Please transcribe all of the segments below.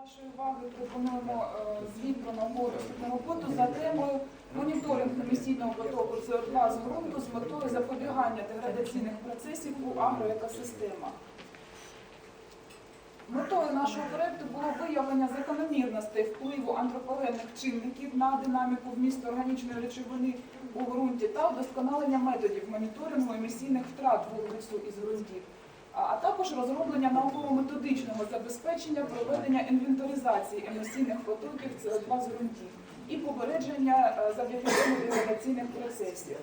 вашої уваги пропонуємо е, звіт про дослідну роботу за темою моніторинг емісійного потоку СО2 з ґрунту з метою запобігання деградаційних процесів у агроекосистемах. Метою нашого проекту було виявлення закономірностей впливу антропогенних чинників на динаміку вмісту органічної речовини у ґрунті та удосконалення методів моніторингу емісійних втрат вуглецю із ґрунтів, а також розроблення науково-методичного забезпечення проведення інвентаризації емісійних потоків СО2 з ґрунтів і попередження е, завдяки процесів,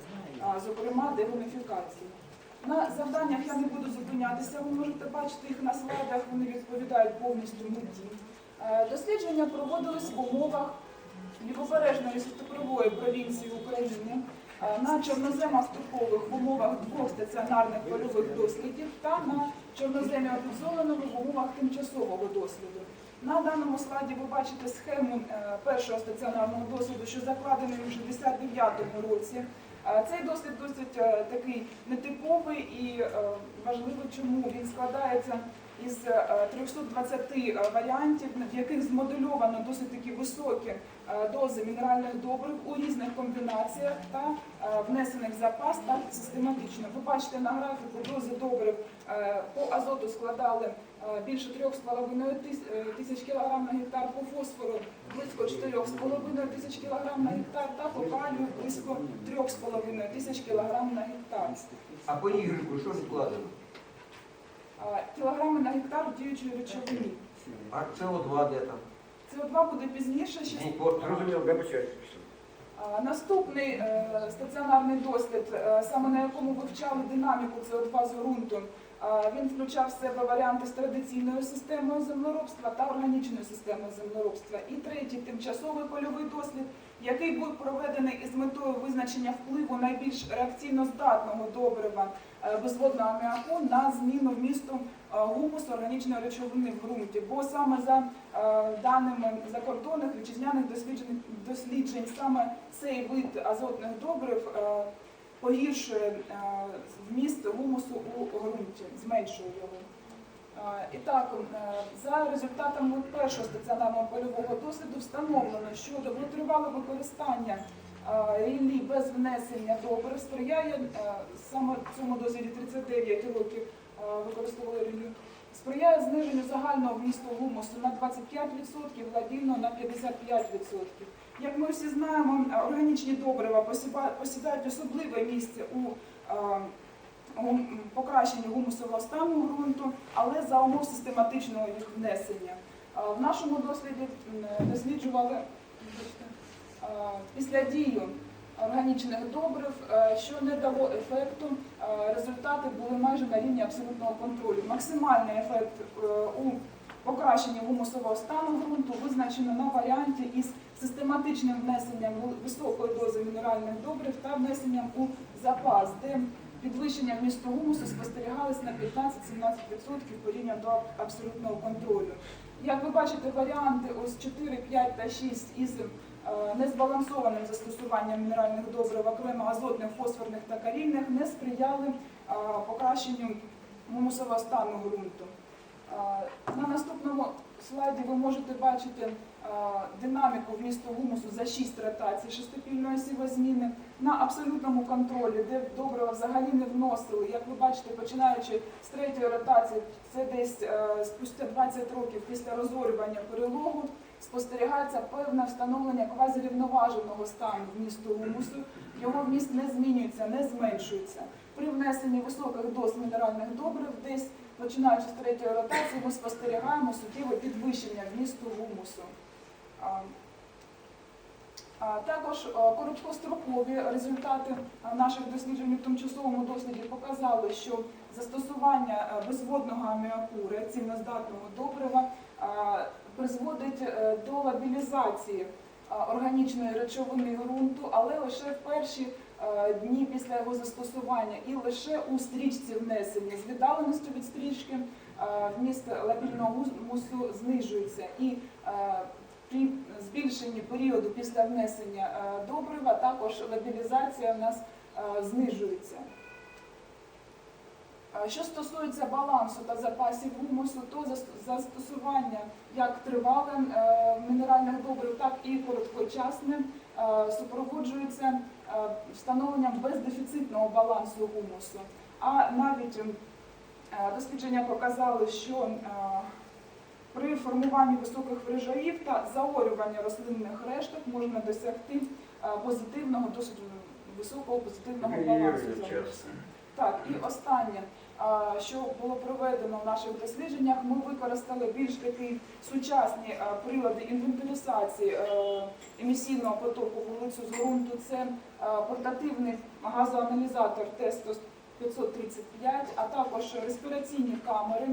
зокрема дегуміфікації. На завданнях я не буду зупинятися, ви можете бачити їх на слайдах, вони відповідають повністю меті. Е, Дослідження проводились в умовах лівобережної лісостепової провінції України на чорноземах типових в умовах двох стаціонарних польових дослідів та на чорноземі підзоленого в умовах тимчасового досліду. На даному слайді ви бачите схему е, першого стаціонарного досліду, що закладений у 69-му році. Е, Цей дослід досить е, такий нетиповий і е, важливо, чому він складається із е, 320 варіантів, в яких змодельовано досить такі високі е, дози мінеральних добрив у різних комбінаціях та е, внесених в запас так систематично. Ви бачите на графіку дози добрив е, по азоту складали е, більше 3,5 тис- е, тисяч кілограм на гектар, по фосфору близько 4,5 тисяч кілограм на гектар та по калію близько 3,5 тисяч кілограм на гектар. А по ігрику що складено? Кілограми на гектар діючої речовини. А СО2 де там? СО2 буде пізніше, ще Зрозуміло, вибачайте. А, Наступний е, стаціонарний дослід, е, саме на якому вивчали динаміку СО2 з ґрунту, е, він включав в себе варіанти з традиційною системою землеробства та органічною системою землеробства. І третій тимчасовий польовий дослід, який був проведений із метою визначення впливу найбільш реакційно здатного добрива е, безводного аміаку на зміну вмісту е, гумусу органічної речовини в ґрунті. Бо саме за е, даними закордонних вітчизняних досліджень, досліджень саме цей вид азотних добрив погіршує вміст гумусу у ґрунті, зменшує його. І так, е, за результатами першого стаціонарного польового досліду встановлено, що довготривале використання е, ріллі без внесення добрив сприяє е, саме цьому досвіді 39 років використовували ріллі, сприяє зниженню загального вмісту гумусу на 25%, ладільного на 55%. Як ми всі знаємо, органічні добрива посідають особливе місце у покращенні гумусового стану ґрунту, але за умов систематичного їх внесення. В нашому досліді досліджували після дію органічних добрив, е, що не дало ефекту. Результати були майже на рівні абсолютного контролю. Максимальний ефект е, у покращенні гумусового стану ґрунту визначено на варіанті із систематичним внесенням високої дози мінеральних добрив та внесенням у запас, де підвищення вмісту гумусу спостерігалось на 15-17% порівняно до абсолютного контролю. Як ви бачите, варіанти ось 4, 5 та 6 із е, незбалансованим застосуванням мінеральних добрив, окремо азотних, фосфорних та калійних, не сприяли е, покращенню гумусового стану ґрунту. Е, На наступному слайді ви можете бачити динаміку вмісту гумусу за 6 ротацій шестипільної сівозміни на абсолютному контролі, де добрива взагалі не вносили. Як ви бачите, починаючи з третьої ротації, це десь е, спустя 20 років після розорювання перелогу, спостерігається певне встановлення квазірівноваженого стану вмісту гумусу. Його вміст не змінюється, не зменшується. При внесенні високих доз мінеральних добрив, десь починаючи з третьої ротації, ми спостерігаємо суттєве підвищення вмісту гумусу. Також короткострокові результати наших досліджень у тимчасовому досліді показали, що застосування е, безводного аміаку реакційно здатного добрива призводить е, до лабілізації органічної речовини ґрунту, але лише в перші е, дні після його застосування і лише у стрічці внесення. З віддаленістю від стрічки вміст лабільного гумусу знижується. І при збільшенні періоду після внесення е, добрива також лабілізація в нас е, знижується. Що стосується балансу та запасів гумусу, то застосування як тривалих е, мінеральних добрив, так і короткочасним супроводжується встановленням бездефіцитного балансу гумусу. А навіть ем, дослідження показали, що при формуванні високих врожаїв та заорюванні рослинних решток можна досягти е, позитивного, досить високого позитивного балансу. Так, і останнє, що було проведено в наших дослідженнях, ми використали більш такі сучасні прилади інвентаризації е, емісійного потоку вулицю з ґрунту. Це портативний газоаналізатор Тесто 535, а також респіраційні камери.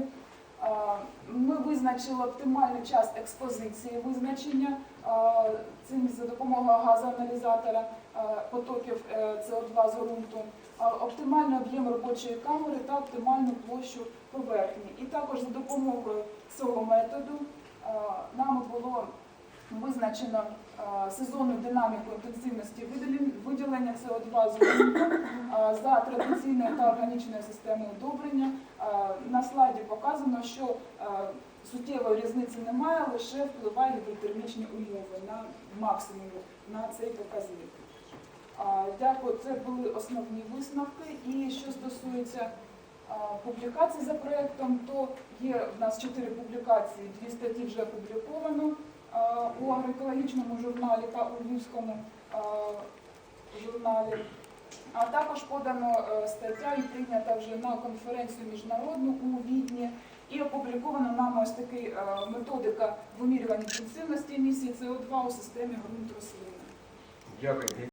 Ми визначили оптимальний час експозиції визначення цим за допомогою газоаналізатора потоків е, СО2 з ґрунту оптимальний об'єм робочої камери та оптимальну площу поверхні. І також за допомогою цього методу а, нами було визначено сезонну динаміку інтенсивності виділення СО2 з ґрунту за традиційною та органічною системою удобрення. А, На слайді показано, що суттєвої різниці немає, лише впливає гідротермічні умови на максимум на цей показник. Дякую, це були основні висновки. І що стосується публікацій за проєктом, то є в нас чотири публікації, дві статті вже опубліковано у агроекологічному журналі та у Львівському журналі. А також подано е, стаття і прийнята вже на конференцію міжнародну у Відні. І опублікована нами ось таки методика вимірювання інтенсивності емісії СО2 у системі ґрунт рослини. Дякую.